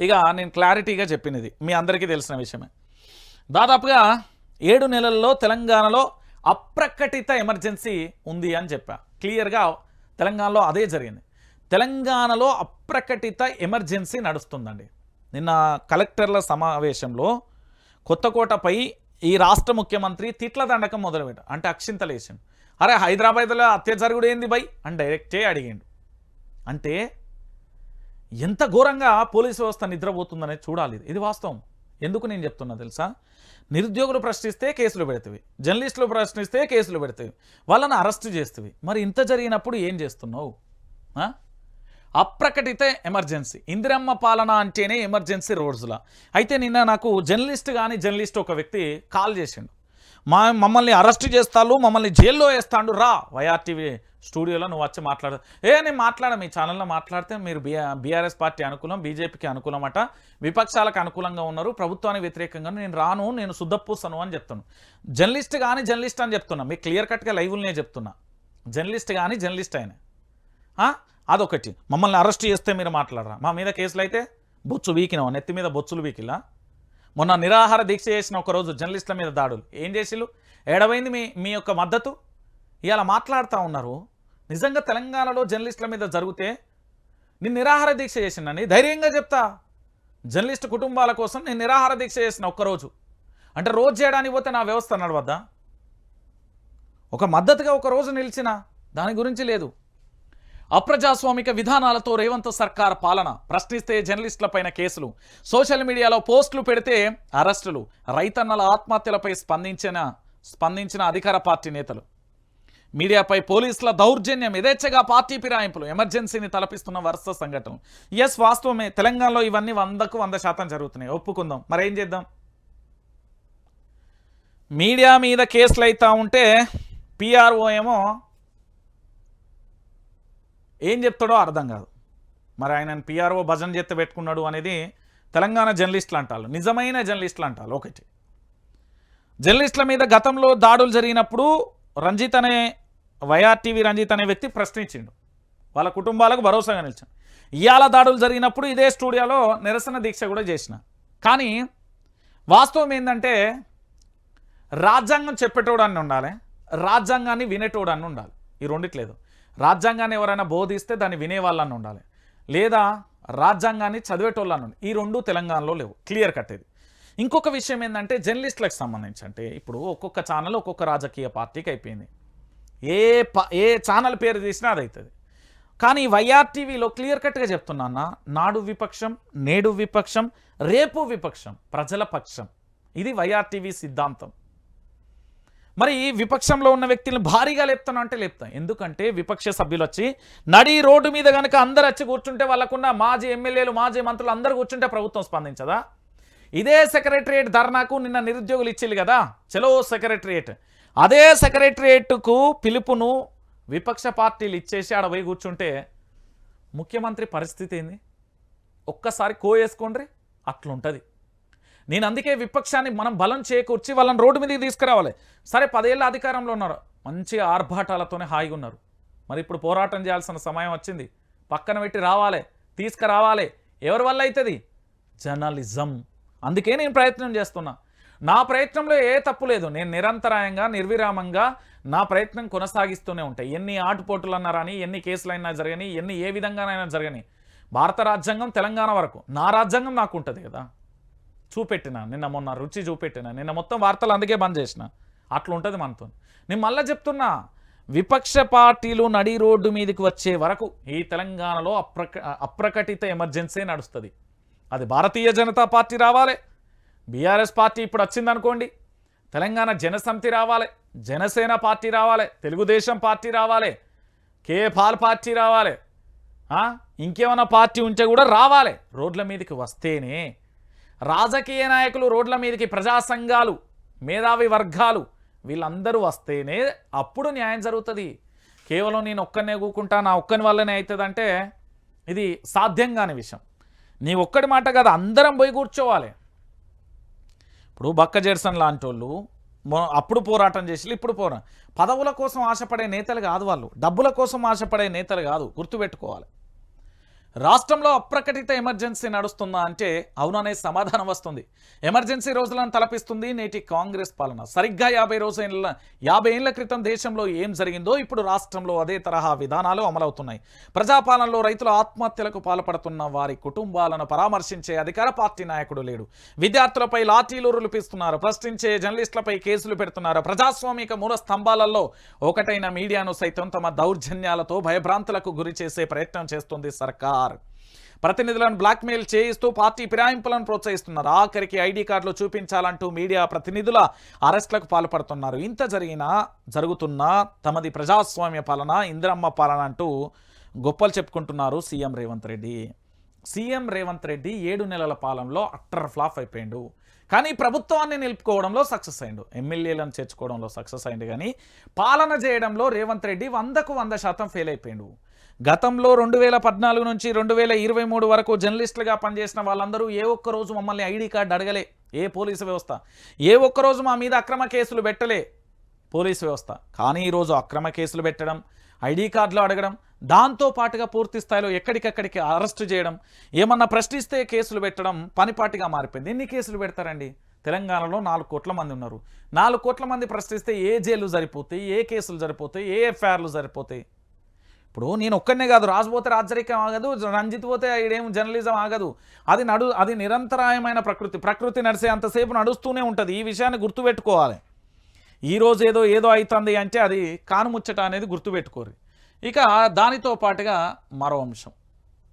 ఇక నేను క్లారిటీగా చెప్పినది మీ అందరికీ తెలిసిన విషయమే. దాదాపుగా ఏడు నెలల్లో తెలంగాణలో అప్రకటిత ఎమర్జెన్సీ ఉంది అని చెప్పా. క్లియర్గా తెలంగాణలో అదే జరిగింది. తెలంగాణలో అప్రకటిత ఎమర్జెన్సీ నడుస్తుందండి. నిన్న కలెక్టర్ల సమావేశంలో కొత్తకోటపై ఈ రాష్ట్ర ముఖ్యమంత్రి తిట్ల దండకం మొదలుపెట్టాడు అంటే అక్షింతలేసిండు. అరే హైదరాబాద్లో హత్య జరుగుడు ఏంది బై? అని డైరెక్టే అడిగిండు. అంటే ఎంత ఘోరంగా పోలీసు వ్యవస్థ నిద్రపోతుందనేది చూడాలి ఇది. వాస్తవం. ఎందుకు నేను చెప్తున్నా తెలుసా? నిరుద్యోగులు ప్రశ్నిస్తే కేసులు పెడతావి. జర్నలిస్టులు ప్రశ్నిస్తే కేసులు పెడతావి. వాళ్ళని అరెస్ట్ చేస్తవి. మరి ఇంత జరిగినప్పుడు ఏం చేస్తున్నావు? అప్రకటితే అప్రకటిత ఎమర్జెన్సీ. ఇందిరమ్మ పాలన అంటేనే ఎమర్జెన్సీ రోడ్స్లా అయితే నిన్న నాకు జర్నలిస్ట్ కానీ జర్నలిస్ట్ ఒక వ్యక్తి కాల్ చేసిండు. మా మమ్మల్ని అరెస్ట్ చేస్తాడు మమ్మల్ని జైల్లో వేస్తాడు రా. వైఆర్టీవీ స్టూడియోలో నువ్వు వచ్చి మాట్లాడు. ఏ నేను మాట్లాడ మీ ఛానల్లో మాట్లాడితే మీరు బీఆర్ఎస్ పార్టీ అనుకూలం బీజేపీకి అనుకూలం అట. విపక్షాలకు అనుకూలంగా ఉన్నారు ప్రభుత్వానికి వ్యతిరేకంగా నేను రాను నేను శుద్ధపూసను అని చెప్తాను జర్నలిస్ట్ కానీ జర్నలిస్ట్ అని చెప్తున్నా. మీకు క్లియర్ కట్గా లైవ్లనే చెప్తున్నా. జర్నలిస్ట్ కానీ జర్నలిస్ట్ ఆయన అదొకటి. మమ్మల్ని అరెస్ట్ చేస్తే మీరు మాట్లాడరా? మా మీద కేసులు అయితే బొచ్చు వీకినావు? నెత్తి మీద బొచ్చులు వీకిలా? మొన్న నిరాహార దీక్ష చేసిన ఒకరోజు జర్నలిస్టుల మీద దాడులు. ఏం చేసిళ్ళు? ఏడవైంది మీ మీ యొక్క మద్దతు? ఇవాళ మాట్లాడుతూ ఉన్నారు. నిజంగా తెలంగాణలో జర్నలిస్టుల మీద జరిగితే నేను నిరాహార దీక్ష చేసినని ధైర్యంగా చెప్తా. జర్నలిస్టు కుటుంబాల కోసం నేను నిరాహార దీక్ష చేసిన ఒక్కరోజు అంటే రోజు చేయడానికి పోతే నా వ్యవస్థ నడవద్దా? ఒక మద్దతుగా ఒక రోజు నిలిచిన దాని గురించి లేదు. అప్రజాస్వామిక విధానాలతో రేవంత్ సర్కార్ పాలన. ప్రశ్నిస్తే జర్నలిస్టులపైన కేసులు. సోషల్ మీడియాలో పోస్టులు పెడితే అరెస్టులు. రైతన్నల ఆత్మహత్యలపై స్పందించిన స్పందించిన అధికార పార్టీ నేతలు. మీడియాపై పోలీసుల దౌర్జన్యం యథేచ్ఛగా పార్టీ ఫిరాయింపులు ఎమర్జెన్సీని తలపిస్తున్న వరుస సంఘటనలు. ఎస్ వాస్తవమే. తెలంగాణలో ఇవన్నీ వందకు వంద శాతం జరుగుతున్నాయి. ఒప్పుకుందాం. మరేం చేద్దాం? మీడియా మీద కేసులు అవుతా ఉంటే పిఆర్ఓ ఏమో ఏం చెప్తాడో అర్థం కాదు. మరి ఆయన పిఆర్ఓ భజన చేత పెట్టుకున్నాడు అనేది తెలంగాణ జర్నలిస్టులు అంటారు నిజమైన జర్నలిస్టులు అంటారు ఒకటి. జర్నలిస్టుల మీద గతంలో దాడులు జరిగినప్పుడు రంజిత్ అనే వైఆర్టీవీ రంజిత్ అనే వ్యక్తి ప్రశ్నించిండు. వాళ్ళ కుటుంబాలకు భరోసాగా నిలిచాను ఇవాళ దాడులు జరిగినప్పుడు ఇదే స్టూడియోలో నిరసన దీక్ష కూడా చేసిన. కానీ వాస్తవం ఏంటంటే రాజ్యాంగం చెప్పేటోడు ఉండాలి. రాజ్యాంగాన్ని వినేటోడు ఉండాలి. ఈ రెండిట్లేదు. రాజ్యాంగాన్ని ఎవరైనా బోధిస్తే దాన్ని వినేవాళ్ళని ఉండాలి. లేదా రాజ్యాంగాన్ని చదివేటోళ్ళని ఉండాలి. ఈ రెండు తెలంగాణలో లేవు. క్లియర్ కట్ ఇది. ఇంకొక విషయం ఏంటంటే జర్నలిస్టులకు సంబంధించి అంటే ఇప్పుడు ఒక్కొక్క ఛానల్ ఒక్కొక్క రాజకీయ పార్టీకి అయిపోయింది. ఏ ప ఏ ఛానల్ పేరు తీసినా అది అవుతుంది కానీ వైఆర్టీవీలో క్లియర్ కట్గా చెప్తున్నా నాడు విపక్షం నేడు విపక్షం రేపు విపక్షం ప్రజల పక్షం. ఇది వైఆర్టీవీ సిద్ధాంతం. మరి ఈ విపక్షంలో ఉన్న వ్యక్తులను భారీగా లేపుతాను అంటే లేపుతాం. ఎందుకంటే విపక్ష సభ్యులు వచ్చి నడి రోడ్డు మీద కనుక అందరు వచ్చి కూర్చుంటే వాళ్ళకున్న మాజీ ఎమ్మెల్యేలు మాజీ మంత్రులు అందరూ కూర్చుంటే ప్రభుత్వం స్పందించదా? ఇదే సెక్రటరియట్ ధర్నాకు నిన్న నిరుద్యోగులు ఇచ్చిల్లు కదా? చలో సెక్రటరియట్. అదే సెక్రటరియట్కు పిలుపును విపక్ష పార్టీలు ఇచ్చేసి ఆడ పోయి కూర్చుంటే ముఖ్యమంత్రి పరిస్థితి ఏంది? ఒక్కసారి కో వేసుకోండి అట్లుంటుంది. నేను అందుకే విపక్షాన్ని మనం బలం చేకూర్చి వాళ్ళని రోడ్డు మీదకి తీసుకురావాలి. సరే పదేళ్ళ అధికారంలో ఉన్నారు. మంచి ఆర్భాటాలతోనే హాయిగా ఉన్నారు. మరి ఇప్పుడు పోరాటం చేయాల్సిన సమయం వచ్చింది. పక్కన పెట్టి రావాలి తీసుకురావాలి. ఎవరి వల్ల అవుతుంది? జర్నలిజం. అందుకే నేను ప్రయత్నం చేస్తున్నా. నా ప్రయత్నంలో ఏ తప్పు లేదు. నేను నిరంతరాయంగా నిర్విరామంగా నా ప్రయత్నం కొనసాగిస్తూనే ఉంటాయి ఎన్ని ఆటుపోటులు అన్నారని ఎన్ని కేసులైనా జరగని ఎన్ని ఏ విధంగానైనా జరగని భారత రాజ్యాంగం తెలంగాణ వరకు. నా రాజ్యాంగం నాకు ఉంటుంది కదా. చూపెట్టిన నిన్న మొన్న రుచి చూపెట్టిన నిన్న మొత్తం వార్తలు అందుకే బంద్ చేసిన. అట్లా ఉంటుంది మనతో. నేను మళ్ళీ చెప్తున్నా విపక్ష పార్టీలు నడి రోడ్డు మీదకి వచ్చే వరకు ఈ తెలంగాణలో అప్రక అప్రకటిత ఎమర్జెన్సీ నడుస్తుంది. అది భారతీయ జనతా పార్టీ రావాలి. బీఆర్ఎస్ పార్టీ ఇప్పుడు వచ్చిందనుకోండి. తెలంగాణ జనసమితి రావాలి. జనసేన పార్టీ రావాలి. తెలుగుదేశం పార్టీ రావాలి. కే పాల్ పార్టీ రావాలి. ఇంకేమైనా పార్టీ ఉంటే కూడా రావాలి. రోడ్ల మీదకి వస్తేనే రాజకీయ నాయకులు రోడ్ల మీదకి ప్రజా సంఘాలు మేధావి వర్గాలు వీళ్ళందరూ వస్తేనే అప్పుడు న్యాయం జరుగుతుంది. కేవలం నేను ఒక్కనే కూకుంటా నా ఒక్కని వల్లనే అవుతుందంటే ఇది సాధ్యం కాని విషయం. నీ ఒక్కడి మాట కాదు అందరం పోయి కూర్చోవాలి. ఇప్పుడు బక్క జెర్సన్ లాంటి వాళ్ళు అప్పుడు పోరాటం చేసి ఇప్పుడు పోరా పదవుల కోసం ఆశపడే నేతలు కాదు వాళ్ళు. డబ్బుల కోసం ఆశపడే నేతలు కాదు గుర్తుపెట్టుకోవాలి. రాష్ట్రంలో అప్రకటిత ఎమర్జెన్సీ నడుస్తుందా అంటే అవుననే సమాధానం వస్తుంది. ఎమర్జెన్సీ రోజులను తలపిస్తుంది నేటి కాంగ్రెస్ పాలన. సరిగ్గా యాభై రోజుల యాభై ఏళ్ళ క్రితం దేశంలో ఏం జరిగిందో ఇప్పుడు రాష్ట్రంలో అదే తరహా విధానాలు అమలవుతున్నాయి. ప్రజాపాలనలో రైతుల ఆత్మహత్యలకు పాల్పడుతున్న వారి కుటుంబాలను పరామర్శించే అధికార పార్టీ నాయకుడు లేడు. విద్యార్థులపై లాఠీలు రులిపిస్తున్నారు. ప్రశ్నించే జర్నలిస్టులపై కేసులు పెడుతున్నారు. ప్రజాస్వామిక మూల స్తంభాలలో ఒకటైన మీడియాను సైతం తమ దౌర్జన్యాలతో భయభ్రాంతులకు గురి చేసే ప్రయత్నం చేస్తుంది సర్కార్. ప్రతినిధులను బ్లాక్మెయిల్ చేయిస్తూ పార్టీ ఫిరాయింపులను ప్రోత్సహిస్తున్నారు. ఆఖరికి ఐడి కార్డులు చూపించాలంటూ మీడియా ప్రతినిధుల అరెస్టులకు పాల్పడుతున్నారు. ఇంత జరిగినా జరుగుతున్న తమది ప్రజాస్వామ్య పాలన ఇందిరమ్మ పాలన అంటూ గొప్పలు చెప్పుకుంటున్నారు సీఎం రేవంత్ రెడ్డి. సీఎం రేవంత్ రెడ్డి ఏడు నెలల పాలనలో అట్టర్ ఫ్లాప్ అయిపోయిండు. కానీ ప్రభుత్వాన్ని నిలుపుకోవడంలో సక్సెస్ అయిండు. ఎమ్మెల్యేలను చేర్చుకోవడంలో సక్సెస్ అయిండు. కానీ పాలన చేయడంలో రేవంత్ రెడ్డి వందకు వంద శాతం ఫెయిల్ అయిపోయిండు. గతంలో రెండు వేల పద్నాలుగు నుంచి రెండు వేల ఇరవై మూడు వరకు జర్నలిస్టులుగా పనిచేసిన వాళ్ళందరూ ఏ ఒక్క రోజు మమ్మల్ని ఐడి కార్డు అడగలే. ఏ పోలీసు వ్యవస్థ? ఏ ఒక్క రోజు మా మీద అక్రమ కేసులు పెట్టలే. పోలీసు వ్యవస్థ. కానీ ఈరోజు అక్రమ కేసులు పెట్టడం ఐడి కార్డులు అడగడం దాంతో పాటుగా పూర్తి స్థాయిలో ఎక్కడికక్కడికి అరెస్ట్ చేయడం ఏమన్నా ప్రశ్నిస్తే కేసులు పెట్టడం పనిపాటిగా మారిపోయింది. ఎన్ని కేసులు పెడతారండి? తెలంగాణలో నాలుగు కోట్ల మంది ఉన్నారు. నాలుగు కోట్ల మంది ప్రశ్నిస్తే ఏ జైలు సరిపోతాయి? ఏ కేసులు సరిపోతాయి? ఏ ఎఫ్ఐఆర్లు సరిపోతాయి? ఇప్పుడు నేను ఒక్కనే కాదు రాసిపోతే రాజరికం ఆగదు రంజిత్ పోతే ఇదేం జర్నలిజం ఆగదు. అది నడు అది నిరంతరాయమైన ప్రకృతి ప్రకృతి నడిసే అంతసేపు నడుస్తూనే ఉంటుంది. ఈ విషయాన్ని గుర్తుపెట్టుకోవాలి. ఈ రోజు ఏదో ఏదో అవుతుంది అంటే అది కానుముచ్చట అనేది గుర్తుపెట్టుకోరు. ఇక దానితో పాటుగా మరో అంశం.